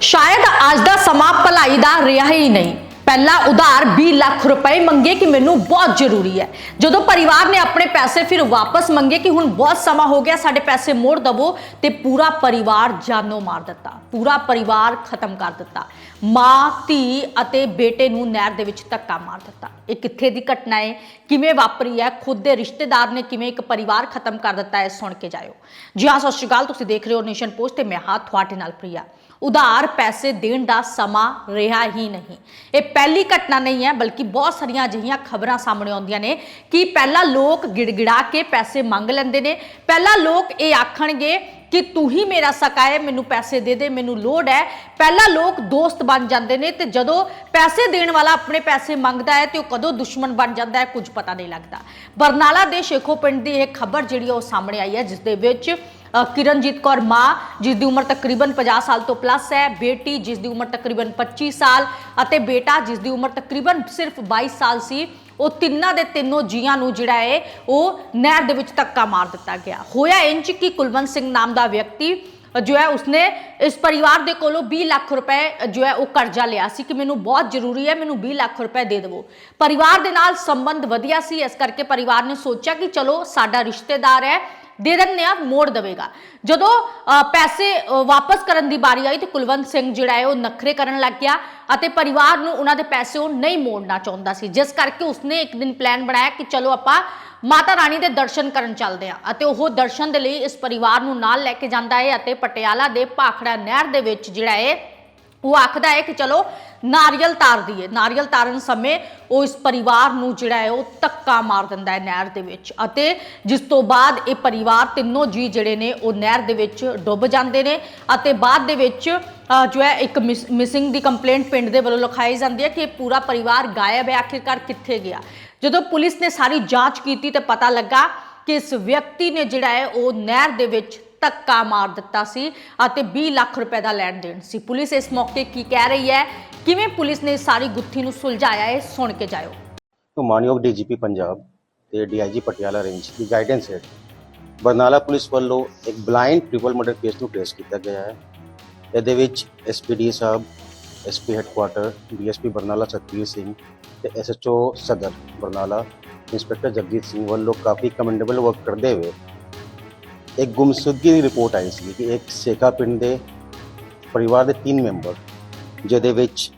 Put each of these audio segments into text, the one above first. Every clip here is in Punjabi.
ਸ਼ਾਇਦ ਅੱਜ ਦਾ ਸਮਾਂ ਭਲਾਈ ਦਾ ਰਿਹਾ ਹੀ ਨਹੀਂ। ਪਹਿਲਾ ਉਧਾਰ 20 ਲੱਖ ਰੁਪਏ ਮੰਗੇ ਕਿ ਮੈਨੂੰ ਬਹੁਤ ਜ਼ਰੂਰੀ ਹੈ। ਜਦੋਂ ਪਰਿਵਾਰ ਨੇ ਆਪਣੇ ਪੈਸੇ ਫਿਰ ਵਾਪਸ ਮੰਗੇ ਕਿ ਹੁਣ ਬਹੁਤ ਸਮਾਂ ਹੋ ਗਿਆ, ਸਾਡੇ ਪੈਸੇ ਮੋੜ ਦਵੋ ਤੇ ਪੂਰਾ ਪਰਿਵਾਰ ਜਾਨੋਂ ਮਾਰ ਦਿੱਤਾ। ਪੂਰਾ ਪਰਿਵਾਰ ਖਤਮ ਕਰ ਦਿੱਤਾ। ਮਾਂ, ਧੀ ਅਤੇ ਬੇਟੇ ਨੂੰ ਨਹਿਰ ਦੇ ਵਿੱਚ ਧੱਕਾ ਮਾਰ ਦਿੱਤਾ। ਇਹ ਕਿੱਥੇ ਦੀ ਘਟਨਾ ਹੈ? ਕਿਵੇਂ ਵਾਪਰੀ ਹੈ? ਖੁਦ ਦੇ ਰਿਸ਼ਤੇਦਾਰ ਨੇ ਕਿਵੇਂ ਇੱਕ ਪਰਿਵਾਰ ਖਤਮ ਕਰ ਦਿੱਤਾ ਹੈ? ਸੁਣ ਕੇ ਜਾਇਓ। ਜੀ ਹਾਂ, ਸਤਿ ਸ਼੍ਰੀ ਅਕਾਲ। ਤੁਸੀਂ ਦੇਖ ਰਹੇ ਹੋ ਨੇਸ਼ਨ ਪੋਸਟ ਤੇ ਮੈਂ ਹਾਂ ਤੁਹਾਡੇ ਨਾਲ ਪ੍ਰਿਆ। ਉਧਾਰ ਪੈਸੇ ਦੇਣ ਦਾ ਸਮਾਂ ਰਿਹਾ ਹੀ ਨਹੀਂ। ਇਹ ਪਹਿਲੀ ਘਟਨਾ ਨਹੀਂ ਹੈ, ਬਲਕਿ ਬਹੁਤ ਸਾਰੀਆਂ ਅਜਿਹੀਆਂ ਖਬਰਾਂ ਸਾਹਮਣੇ ਆਉਂਦੀਆਂ ਨੇ ਕਿ ਪਹਿਲਾਂ ਲੋਕ ਗਿੜਗਿੜਾ ਕੇ ਪੈਸੇ ਮੰਗ ਲੈਂਦੇ ਨੇ। ਪਹਿਲਾਂ ਲੋਕ ਇਹ ਆਖਣਗੇ ਕਿ ਤੂੰ ਹੀ ਮੇਰਾ ਸਕਾ ਹੈ, ਮੈਨੂੰ ਪੈਸੇ ਦੇ ਦੇ, ਮੈਨੂੰ ਲੋੜ ਹੈ। ਪਹਿਲਾਂ ਲੋਕ ਦੋਸਤ ਬਣ ਜਾਂਦੇ ਨੇ ਤੇ ਜਦੋਂ ਪੈਸੇ ਦੇਣ ਵਾਲਾ ਆਪਣੇ ਪੈਸੇ ਮੰਗਦਾ ਹੈ ਤੇ ਉਹ ਕਦੋਂ ਦੁਸ਼ਮਣ ਬਣ ਜਾਂਦਾ ਹੈ, ਕੁਝ ਪਤਾ ਨਹੀਂ ਲੱਗਦਾ। ਬਰਨਾਲਾ ਦੇ ਸ਼ੇਖੋ ਪਿੰਡ ਦੀ ਇਹ ਖਬਰ ਜਿਹੜੀ ਹੈ ਉਹ ਸਾਹਮਣੇ ਆਈ ਹੈ, ਜਿਸ ਦੇ ਵਿੱਚ ਕਿਰਨਜੀਤ ਕੌਰ ਮਾਂ, ਜਿਸ ਦੀ ਉਮਰ ਤਕਰੀਬਨ 50 ਸਾਲ ਤੋਂ ਪਲੱਸ ਹੈ, ਬੇਟੀ ਜਿਸ ਦੀ ਉਮਰ ਤਕਰੀਬਨ 25 ਸਾਲ ਅਤੇ ਬੇਟਾ ਜਿਸ ਦੀ ਉਮਰ ਤਕਰੀਬਨ ਸਿਰਫ 22 ਸਾਲ ਸੀ, ਉਹ ਤਿੰਨਾਂ ਦੇ ਤਿੰਨੋਂ ਜੀਆਂ ਨੂੰ ਜਿਹੜਾ ਹੈ, ਉਹ ਨਹਿਰ ਦੇ ਵਿੱਚ ਧੱਕਾ ਮਾਰ ਦਿੱਤਾ ਗਿਆ। ਹੋਇਆ ਇੰਜ ਕਿ ਕੁਲਵੰਤ ਸਿੰਘ ਨਾਮ ਦਾ ਵਿਅਕਤੀ, ਜੋ ਹੈ, ਉਸਨੇ ਇਸ ਪਰਿਵਾਰ ਦੇ ਕੋਲੋਂ 20 ਲੱਖ ਰੁਪਏ, ਜੋ ਹੈ, ਉਹ ਕਰਜ਼ਾ ਲਿਆ ਸੀ ਕਿ ਮੈਨੂੰ ਬਹੁਤ ਜ਼ਰੂਰੀ ਹੈ, ਮੈਨੂੰ 20 ਲੱਖ ਰੁਪਏ ਦੇ ਦਿਵੋ। ਪਰਿਵਾਰ ਦੇ ਨਾਲ ਸੰਬੰਧ ਵਧੀਆ ਸੀ, ਇਸ ਕਰਕੇ ਪਰਿਵਾਰ ਨੇ ਸੋਚਿਆ ਕਿ ਚਲੋ ਸਾਡਾ ਰਿਸ਼ਤੇਦਾਰ ਹੈ ਦੇ ਦਿੰਦੇ ਆ, ਮੋੜ ਦੇਵੇਗਾ। ਜਦੋਂ ਪੈਸੇ ਵਾਪਸ ਕਰਨ ਦੀ ਵਾਰੀ ਆਈ ਤੇ ਕੁਲਵੰਤ ਸਿੰਘ ਜਿਹੜਾ ਹੈ, ਉਹ ਨਖਰੇ ਕਰਨ ਲੱਗ ਗਿਆ ਅਤੇ ਪਰਿਵਾਰ ਨੂੰ ਉਹਨਾਂ ਦੇ ਪੈਸੇ ਉਹ ਨਹੀਂ ਮੋੜਨਾ ਚਾਹੁੰਦਾ ਸੀ। ਜਿਸ ਕਰਕੇ ਉਸਨੇ ਇੱਕ ਦਿਨ ਪਲਾਨ ਬਣਾਇਆ ਕਿ ਚਲੋ ਆਪਾਂ ਮਾਤਾ ਰਾਣੀ ਦੇ ਦਰਸ਼ਨ ਕਰਨ ਚੱਲਦੇ ਆ ਅਤੇ ਉਹ ਦਰਸ਼ਨ ਦੇ ਲਈ ਇਸ ਪਰਿਵਾਰ ਨੂੰ ਨਾਲ ਲੈ ਕੇ ਜਾਂਦਾ ਹੈ ਅਤੇ ਪਟਿਆਲਾ ਦੇ ਭਾਖੜਾ ਨਹਿਰ ਦੇ ਵਿੱਚ ਜਿਹੜਾ ਹੈ ਉਹ ਆਖਦਾ ਹੈ ਕਿ ਚਲੋ, ਨਾਰੀਅਲ ਤਾਰ ਦਈਏ ਨਾਰੀਅਲ ਤਾਰਨ ਸਮੇਂ ਉਹ ਇਸ ਪਰਿਵਾਰ ਨੂੰ ਜਿਹੜਾ ਹੈ, ਉਹ ਧੱਕਾ ਮਾਰ ਦਿੰਦਾ ਹੈ ਨਹਿਰ ਦੇ ਵਿੱਚ। ਅਤੇ ਜਿਸ ਤੋਂ ਬਾਅਦ ਇਹ ਪਰਿਵਾਰ ਤਿੰਨੋਂ ਜੀ ਜਿਹੜੇ ਨੇ, ਉਹ ਨਹਿਰ ਦੇ ਵਿੱਚ ਡੁੱਬ ਜਾਂਦੇ ਨੇ। ਅਤੇ ਬਾਅਦ ਦੇ ਵਿੱਚ ਜੋ ਹੈ, ਇੱਕ ਮਿਸਿੰਗ ਦੀ ਕੰਪਲੇਂਟ ਪਿੰਡ ਦੇ ਵੱਲੋਂ ਲਿਖਾਈ ਜਾਂਦੀ ਹੈ ਕਿ ਪੂਰਾ ਪਰਿਵਾਰ ਗਾਇਬ ਹੈ। ਆਖਿਰਕਾਰ ਕਿੱਥੇ ਗਿਆ? ਜਦੋਂ ਪੁਲਿਸ ਨੇ ਸਾਰੀ ਜਾਂਚ ਕੀਤੀ ਤੇ ਪਤਾ ਲੱਗਾ ਕਿ ਇਸ ਵਿਅਕਤੀ ਨੇ ਜਿਹੜਾ ਹੈ, ਉਹ ਨਹਿਰ ਦੇ ਵਿੱਚ ਧੱਕਾ ਮਾਰ ਦਿੱਤਾ ਸੀ ਅਤੇ 20 ਲੱਖ ਰੁਪਏ ਦਾ ਲੈਣ ਦੇਣ ਸੀ। ਪੁਲਿਸ ਇਸ ਮੌਕੇ ਕੀ ਕਹਿ ਰਹੀ ਹੈ? ਕਿਵੇਂ ਪੁਲਿਸ ਨੇ ਸਾਰੀ ਗੁੱਥੀ ਨੂੰ ਸੁਲਝਾਇਆ ਹੈ? ਸੁਣ ਕੇ ਜਾਇਓ। ਤੋਂ ਮਾਨਯੋਗ ਡੀਜੀਪੀ ਪੰਜਾਬ ਤੇ ਡੀਆਈਜੀ ਪਟਿਆਲਾ ਰੇਂਜ ਦੀ ਗਾਈਡੈਂਸ ਹੇਠ ਬਰਨਾਲਾ ਪੁਲਿਸ ਵੱਲੋਂ ਇੱਕ ਬਲਾਈਂਡ ਟ੍ਰਿਪਲ ਮਰਡਰ ਕੇਸ ਨੂੰ ਟ੍ਰੇਸ ਕੀਤਾ ਗਿਆ ਹੈ। ਇਹਦੇ ਵਿੱਚ ਐਸਪੀਡੀ ਸਾਹਿਬ SP headquarter DSP Barnala Satvir Singh ਤੇ ਐਸਐਚਓ ਸਦਰ ਬਰਨਾਲਾ। ਇੰਸਪੈਕਟਰ ਜਗਜੀਤ ਸਿੰਘ ਵੱਲੋਂ ਕਾਫੀ ਕਮੈਂਡੇਬਲ ਵਰਕ ਕਰਦੇ ਹੋਏ ਇੱਕ ਗੁੰਮਸ਼ੁਦਗੀ ਦੀ ਰਿਪੋਰਟ ਆਈ ਸੀ ਕਿ ਇੱਕ ਸੇਖਾ ਪਿੰਡ ਦੇ ਪਰਿਵਾਰ ਦੇ ਤਿੰਨ ਮੈਂਬਰ ਜਿਹਦੇ ਵਿੱਚ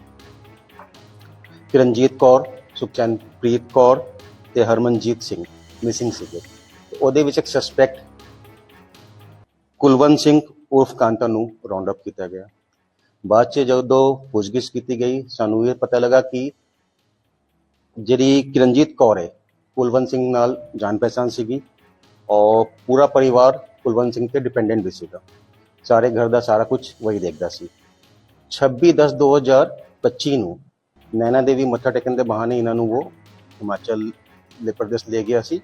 ਕਿਰਨਜੀਤ ਕੌਰ ਸੁਖਚੈਨਪ੍ਰੀਤ ਕੌਰ ਤੇ ਹਰਮਨਜੀਤ ਸਿੰਘ ਮਿਸਿੰਗ ਸੀਗੇ ਉਹਦੇ ਵਿੱਚ ਇੱਕ ਸਸਪੈਕਟ ਕੁਲਵੰਤ ਸਿੰਘ ਉਰਫ ਕਾਂਤਾ ਨੂੰ ਰਾਉਂਡ ਅਪ ਕੀਤਾ ਗਿਆ ਬਾਅਦ ਚ ਜਦੋਂ ਪੁੱਛਗਿੱਛ ਕੀਤੀ ਗਈ ਸਾਨੂੰ ਇਹ ਪਤਾ ਲੱਗਾ ਕਿ ਜਿਹੜੀ ਕਿਰਨਜੀਤ ਕੌਰ ਹੈ ਕੁਲਵੰਤ ਸਿੰਘ ਨਾਲ ਜਾਣ ਪਛਾਣ ਸੀਗੀ ਔਰ ਪੂਰਾ ਪਰਿਵਾਰ ਕੁਲਵੰਤ ਸਿੰਘ ਤੇ ਡਿਪੈਂਡੈਂਟ ਵੀ ਸੀਗਾ। ਸਾਰੇ ਘਰ ਦਾ ਸਾਰਾ ਕੁਝ ਵਹੀ ਦੇਖਦਾ ਸੀ। 26/10/2025 ਨੂੰ ਨੈਣਾ ਦੇਵੀ ਮੱਥਾ ਟੇਕਣ ਦੇ ਬਹਾਨੇ ਇਹਨਾਂ ਨੂੰ ਉਹ ਹਿਮਾਚਲ ਦੇ ਪ੍ਰਦੇਸ਼ ਲੈ ਗਿਆ ਸੀ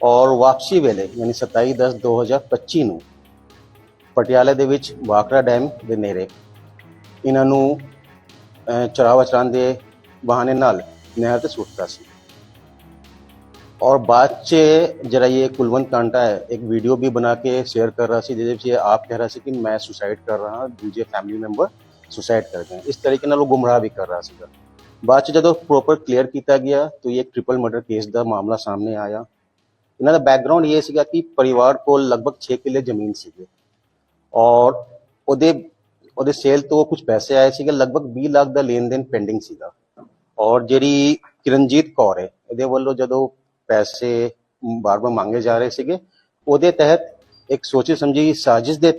ਔਰ ਵਾਪਸੀ ਵੇਲੇ ਯਾਨੀ 27/10/2025 ਨੂੰ ਪਟਿਆਲਾ ਦੇ ਵਿੱਚ ਵਾਕਰਾ ਡੈਮ ਦੇ ਨੇੜੇ ਇਹਨਾਂ ਨੂੰ ਅਹ, ਚਰਾਵਾ ਚਰਾਉਣ ਦੇ ਬਹਾਨੇ ਨਾਲ ਨਹਿਰ ਤੇ ਸੁੱਟਦਾ ਸੀ। और बाद च जरा ये कुलवंत कांटा है एक वीडियो भी बना के शेयर कर रहा सी ਜਿਹਦੇ ਵਿੱਚ ਇਹ ਆਪ ਕਹਿ ਰਹਾ ਸੀ ਕਿ ਮੈਂ ਸੁਸਾਈਡ ਕਰ ਰਹਾ ਹਾਂ ਦੂਜੇ ਫੈਮਿਲੀ ਮੈਂਬਰ ਸੁਸਾਈਡ ਕਰ ਗਏ ਇਸ ਤਰੀਕੇ ਨਾਲ ਉਹ ਗੁੰਮਰਾਹ ਵੀ ਕਰ ਰਹਾ ਸੀਗਾ ਬਾਅਦ ਚ ਜਦੋਂ ਪ੍ਰੋਪਰ ਕਲੀਅਰ ਕੀਤਾ ਗਿਆ ਤਾਂ ਇਹ ਟ੍ਰਿਪਲ ਮਰਡਰ ਕੇਸ ਦਾ ਮਾਮਲਾ ਸਾਹਮਣੇ ਆਇਆ ਇਹਨਾਂ ਦਾ ਬੈਕਗ੍ਰਾਉਂਡ ਇਹ ਸੀਗਾ ਕਿ ਪਰਿਵਾਰ ਕੋਲ ਲਗਭਗ 6 ਕਿੱਲੇ ਜ਼ਮੀਨ ਸੀਗੇ ਔਰ ਉਹਦੇ ਉਹਦੇ ਸੇਲ ਤੋਂ ਕੁਝ ਪੈਸੇ ਆਏ ਸੀਗੇ ਲਗਭਗ 20 ਲੱਖ ਦਾ ਲੈਣ ਦੇਣ ਪੈਂਡਿੰਗ ਸੀਗਾ ਔਰ ਜਿਹੜੀ ਕਿਰਨਜੀਤ ਕੌਰ ਹੈ ਇਹਦੇ ਵੱਲੋਂ ਜਦੋਂ ਪੈਸੇ ਬਾਰ-ਬਾਰ ਮੰਗੇ ਜਾ ਰਹੇ ਸੀਗੇ। ਉਹਦੇ ਤਹਿਤ ਇੱਕ ਸੋਚੀ ਸਮਝੀ ਸਾਜ਼ਿਸ਼ ਦੇ